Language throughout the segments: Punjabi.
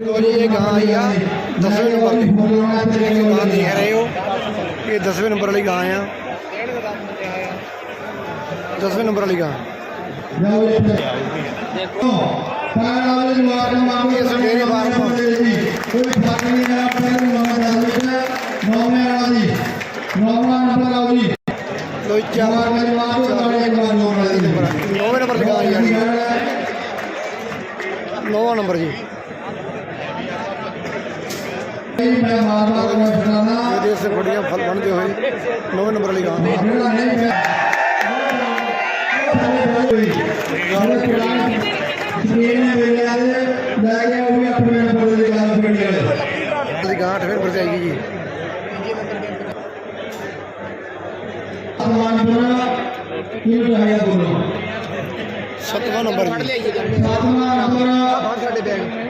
ਲੋ ਜੀ ਇਹ ਗਾਂ ਆਈ ਆ 10ਵੇਂ ਨੰਬਰ ਤੇ ਇਹ ਗਾਂ ਦੇਖ ਰਹੇ ਹੋ ਇਹ 10ਵੇਂ ਨੰਬਰ ਵਾਲੀ ਗਾਂ ਆ 10ਵੇਂ ਨੰਬਰ ਵਾਲੀ ਗਾਂ ਦੇਖੋ ਸਾਰਾ ਵਾਲੇ ਜਵਾਬ ਨੂੰ ਮੰਗ ਇਹ ਸਵੇਰੇ ਬਾਰਾਂ ਨੂੰ। ਕੋਈ ਫ਼ਰਕ ਨਹੀਂ ਹੈ ਆਪਣੇ ਨੂੰ ਨਵਾਂ ਦੱਸ ਦਿੱਤਾ ਨੌਵੇਂ ਵਾਲਾ ਜੀ ਨੌਵਾਂ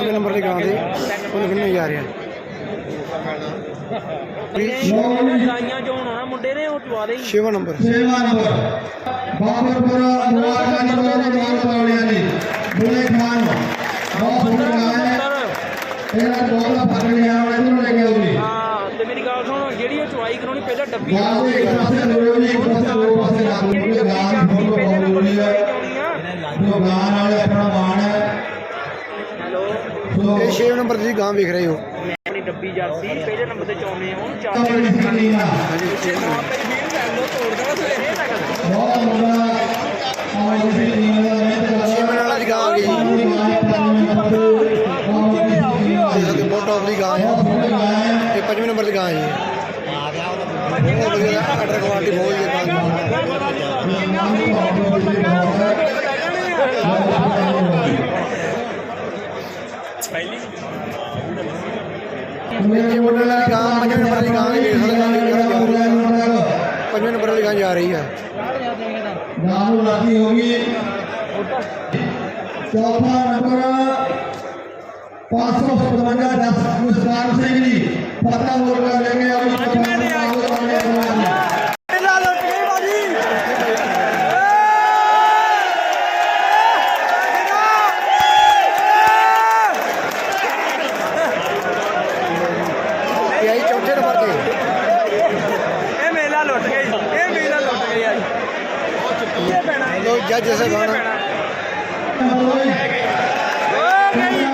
7ਵੇਂ ਨੰਬਰ ਦੀ ਗਾਂ ਦੇ ਉਹਨੂੰ ਕਿੰਨੇ ਜਾ ਰਿਹਾ ਗਾਈਆਂ ਜੋ। ਹੋਣਾ ਮੁੰਡੇ ਨੇ ਉਹ ਚਵਾ ਦੇ 6ਵਾਂ ਨੰਬਰ। ਨੰਬਰ। ਬਾਬਰਪੁਰ ਮੁਬਾਰਕਾਂ ਜੀ ਬਹੁਤ ਬਹੁਤ ਤਾਲੀਆਂ ਜੀ ਬੁਲੇ ਖਾਨ ਬਹੁਤ ਗਾਇਆ ਹੈ। ਇਹਨਾਂ ਬਹੁਤ ਦਾ ਫ਼ਰਕ ਲਿਆ ਹੋਣਾ ਇਹਨੂੰ ਲੈ ਕੇ ਜੀ ਹਾਂ ਤੇ ਮੇਰੀ ਗੱਲ ਸੁਣ ਜਿਹੜੀ ਉਹ ਚਵਾਈ ਕਰਾਉਣੀ ਪਹਿਲਾਂ ਡੱਬੀ ਗਾਂ ਦੇ ਇੱਕ ਪਾਸੇ ਲੋੜੋ ਇੱਕ ਪਾਸੇ ਦੋ ਪਾਸੇ ਲਾ ਦੋ ਕਿਉਂਕਿ ਗਾਂ ਬਹੁਤ ਬਹੁਤ ਹੈ ਜੋ ਗਾਂ ਨਾਲ ਆਪਣਾ ਮਾਣ ਹੈ ਹੈਲੋ ਸੋ ਇਹ 6 ਨੰਬਰ ਦੀ ਗਾਂ ਵੇਖ ਰਹੇ ਹੋ। ਆਪਣੀ ਡੱਬੀ ਜਰਸੀ ਪਹਿਲੇ ਨੰਬਰ ਤੇ ਚਾਉਨੇ ਹੁਣ ਚਾਰ। ਬਹੁਤ ਮੁੰਡਾ ਆਵਾਜ਼ ਦੀ ਟੀਮ ਦਾ ਮਿਹਨਤ ਕਰਦਾ ਛੇਵੇਂ ਵਾਲਾ ਦੀ ਗਾਂ ਆ ਗਈ। ਜੀ ਬਹੁਤ ਟੌਪ ਦੀ ਗਾਂ ਹੈ ਇਹ ਪੰਜਵੇਂ ਨੰਬਰ ਦੀ ਗਾਂ ਹੈ ਜੀ। ਬਹੁਤ ਵਧੀਆ ਆਰਡਰ ਕੁਆਲਿਟੀ ਬਹੁਤ ਵਧੀਆ ਗਾਂ। ਇਹ ਮੁੰਡੇ ਵਾਲੀ ਗਾਂ ਪੰਜਵੇਂ ਨੰਬਰ ਦੀ ਗਾਂ ਹੈ। ਪੰਜਵੇਂ ਨੰਬਰ ਵਾਲੀ ਗਾਂ ਜਾ ਰਹੀ ਹੈ। ਨਾਮ ਰਾਤੀ ਹੋ ਗਈ। ਚੌਥਾ ਨੰਬਰ 557 ਦਸ ਮੁਸਤਾਨ ਸਿੰਘ ਜੀ ਪਤਾ ਹੋਰ ਕਰ ਲੈ ਕੇ ਆਓ ਇਹ ਆਈ ਚੌਥੇ ਨੰਬਰ ਤੇ ਇਹ ਗਈ ਇਹ ਮੇਲਾ ਲੁੱਟ ਗਈ ਅੱਜ ਇਹ ਪੈਣਾ ਲੋ ਜੱਜ ਸਾਹਿਬਾਨ ਫੋਟੋ ਬਣਾਓ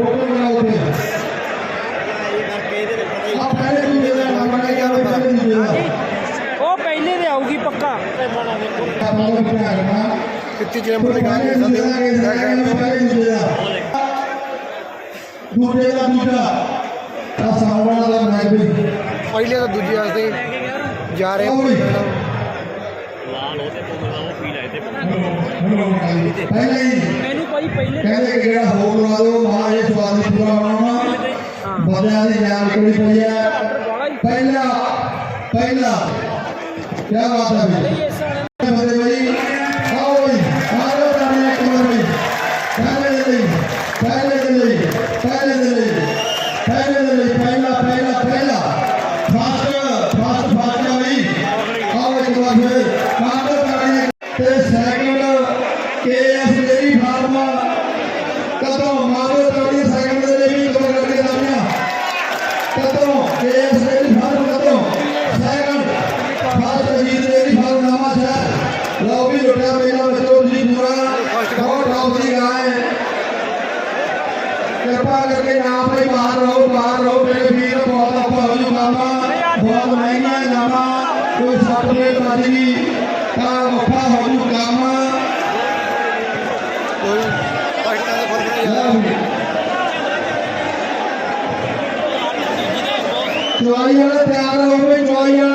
ਤੇ ਆ ਪਹਿਲੇ ਦੂਜੇ ਦਾ ਨਾਮ ਹੈ ਯਾਰ ਪਹਿਲੇ ਦੂਜੇ ਦਾ ਉਹ ਪਹਿਲੇ ਤੇ ਆਊਗੀ ਪੱਕਾ। ਆ ਬਹੁਤ ਪਿਆਰ ਨਾਲ ਕਿੱਥੇ ਜਿਹੜੇ ਮੁੰਡੇ ਗਾਂ ਦੇ ਸਕਦੇ ਹੋ। ਦੂਜੇ ਦਾ ਦੂਜਾ। ਆ ਸਾਹਮਣਾ ਦਾ ਮੈਂ ਵੀ। ਪਹਿਲੇ ਤਾਂ ਦੂਜੇ ਵਾਸਤੇ ਜਾ ਰਹੇ ਆ ਪਹਿਲੇ। ਹੀ। ਮੈਨੂੰ ਭਾਈ ਪਹਿਲੇ ਕਹਿੰਦੇ ਕਿ ਜਿਹੜਾ ਹੋਰ ਲਾ ਦੋ ਮਹਾ ਇਹ ਸਵਾਦ ਪੂਰਾ ਹੋਣਾ ਬਦਿਆਂ ਦੀ ਜਾਨ ਕੋਈ ਪਈ ਹੈ ਬਾਲਾ ਹੀ ਪਹਿਲਾ ਪਹਿਲਾ ਕੀ ਬਾਤ ਹੈ ਬਦੇ ਬਹੁਤ ਆਪਾਂ ਹੋ ਜੂ ਨਾਮਾ ਬਹੁਤ ਮਹਿੰਗਾ ਹੈ ਨਾਮਾ ਕੋਈ